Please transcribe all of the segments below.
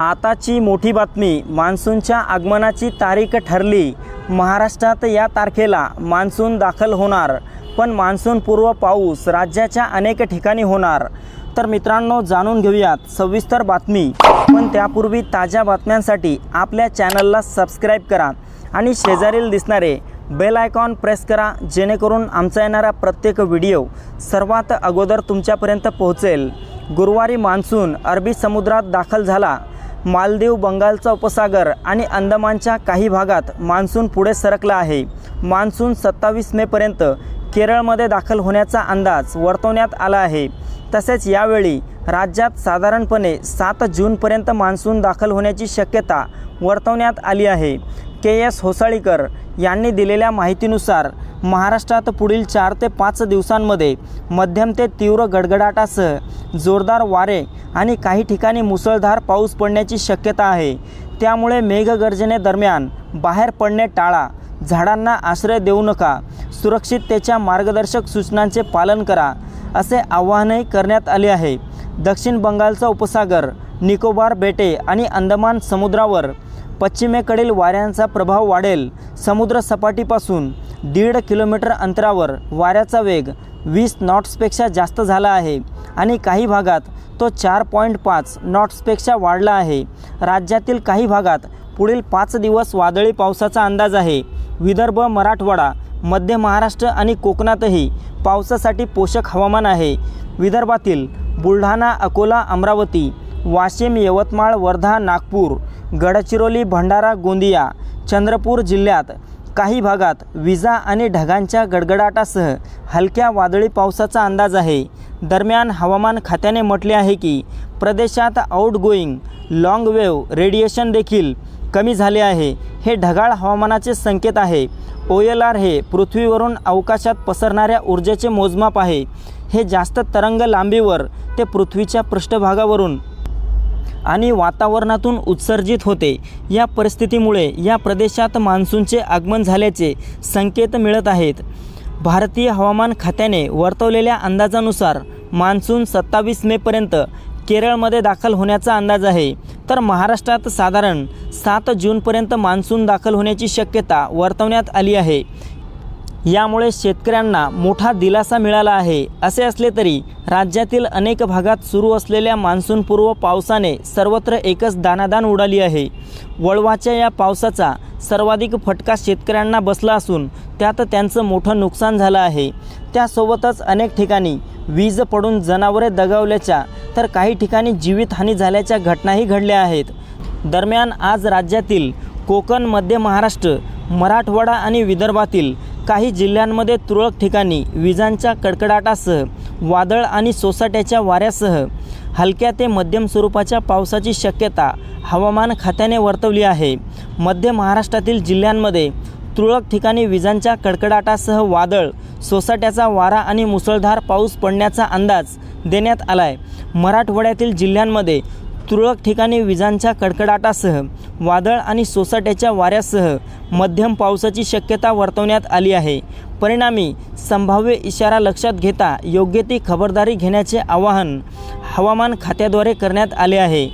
आताची मोठी बातमी मान्सूनच्या आगमनाची तारीख ठरली. महाराष्ट्रात या तारखेला मान्सून दाखल होणार. पण मान्सूनपूर्व पाऊस राज्याच्या अनेक ठिकाणी होणार. तर मित्रांनो जाणून घेऊयात सविस्तर बातमी. पण त्यापूर्वी ताज्या बातम्यांसाठी आपल्या चॅनलला सबस्क्राईब करा आणि शेजारील दिसणारे बेल आयकॉन प्रेस करा जेणेकरून आमचा येणारा प्रत्येक व्हिडिओ सर्वात अगोदर तुमच्यापर्यंत पोहोचेल. गुरुवारी मान्सून अरबी समुद्रात दाखल झाला. मालदीव बंगालचा उपसागर आणि अंदमानच्या काही भागात मान्सून पुढे सरकला आहे. मान्सून सत्तावीस मेपर्यंत केरळमध्ये दाखल होण्याचा अंदाज वर्तवण्यात आला आहे. तसेच यावेळी राज्यात साधारणपणे सात जूनपर्यंत मान्सून दाखल होण्याची शक्यता वर्तवण्यात आली आहे. के एस होसाळीकर यांनी दिलेल्या माहितीनुसार महाराष्ट्रात पुढील चार ते पाच दिवसांमध्ये मध्यम ते तीव्र गडगडाटासह जोरदार वारे आणि काही ठिकाणी मुसळधार पाऊस पडण्याची शक्यता आहे. त्यामुळे मेघगर्जनेदरम्यान बाहेर पडणे टाळा झाडांना आश्रय देऊ नका सुरक्षिततेच्या मार्गदर्शक सूचनांचे पालन करा असे आवाहनही करण्यात आले आहे. दक्षिण बंगालचा उपसागर निकोबार बेटे आणि अंदमान समुद्रावर पश्चिमेकडील वाऱ्यांचा प्रभाव वाढेल. समुद्र सपाटीपासून दीड किलोमीटर अंतरावर वाऱ्याचा वेग वीस नॉट्सपेक्षा जास्त झाला आहे आणि काही भागात तो चार पॉईंट पाच नॉट्सपेक्षा वाढला आहे. राज्यातील काही भागात पुढील पाच दिवस वादळी पावसाचा अंदाज आहे. विदर्भ मराठवाडा मध्य महाराष्ट्र आणि कोकणातही पावसासाठी पोषक हवामान आहे. विदर्भातील बुलढाणा अकोला अमरावती वाशिम यवतमाळ वर्धा नागपूर गडचिरोली भंडारा गोंदिया चंद्रपूर जिल्ह्यात काही भागात विजा आणि ढगांच्या गडगडाटासह हलक्या वादळी पावसाचा अंदाज आहे. दरम्यान हवामान खात्याने म्हटले आहे की प्रदेशात आउटगोईंग लॉंग वेव्ह रेडिएशन देखील कमी झाले आहे. हे ढगाळ हवामानाचे संकेत आहे. ओ एल आर हे पृथ्वीवरून अवकाशात पसरणाऱ्या ऊर्जेचे मोजमाप आहे. हे जास्त तरंग लांबीवर ते पृथ्वीच्या पृष्ठभागावरून आणि वातावरणातून उत्सर्जित होते. या परिस्थितीमुळे या प्रदेशात मान्सूनचे आगमन झाल्याचे संकेत मिळत आहेत. भारतीय हवामान खात्याने वर्तवलेल्या अंदाजानुसार मान्सून सत्तावीस मेपर्यंत केरळमध्ये दाखल होण्याचा अंदाज आहे. तर महाराष्ट्रात साधारण सात जूनपर्यंत मान्सून दाखल होण्याची शक्यता वर्तवण्यात आली आहे. यामुळे शेतकऱ्यांना मोठा दिलासा मिळाला आहे. असे असले तरी राज्यातील अनेक भागात सुरू असलेल्या मान्सूनपूर्व पावसाने सर्वत्र एकच दानादान उडाली आहे. वळवाच्या या पावसाचा सर्वाधिक फटका शेतकऱ्यांना बसला असून त्यात त्यांचं मोठं नुकसान झालं आहे. त्यासोबतच अनेक ठिकाणी वीज पडून जनावरे दगावल्याच्या तर काही ठिकाणी जीवितहानी झाल्याच्या घटनाही घडल्या आहेत. दरम्यान आज राज्यातील कोकण मध्य महाराष्ट्र मराठवाडा आणि विदर्भातील काही जिल्ह्यांमध्ये तुरळक ठिकाणी विजांच्या कडकडाटासह वादळ आणि सोसाट्याच्या वाऱ्यासह हलक्या ते मध्यम स्वरूपाच्या पावसाची शक्यता हवामान खात्याने वर्तवली आहे. मध्य महाराष्ट्रातील जिल्ह्यांमध्ये तुरळक ठिकाणी विजांच्या कडकडाटासह वादळ सोसाट्याचा वारा आणि मुसळधार पाऊस पडण्याचा अंदाज देण्यात आला आहे मराठवाड्यातील जिल्ह्यांमध्ये तुरळक ठिकाणी विजांच्या कडकडाटासह वादळ आणि सोसाट्याच्या वाऱ्यासह मध्यम पावसाची शक्यता वर्तवण्यात आली आहे. परिणामी संभाव्य इशारा लक्षात घेता योग्य ती खबरदारी घेण्याचे आवाहन हवामान खात्याद्वारे करण्यात आले आहे.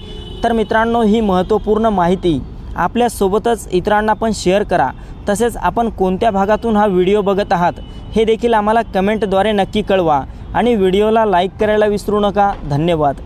तर मित्रांनो ही महत्त्वपूर्ण माहिती आपल्यासोबतच इतरांना पण शेअर करा. तसेच आपण कोणत्या भागातून हा व्हिडिओ बघत आहात हे देखील आम्हाला कमेंटद्वारे नक्की कळवा. आणि व्हिडिओला लाईक करायला विसरू नका. धन्यवाद.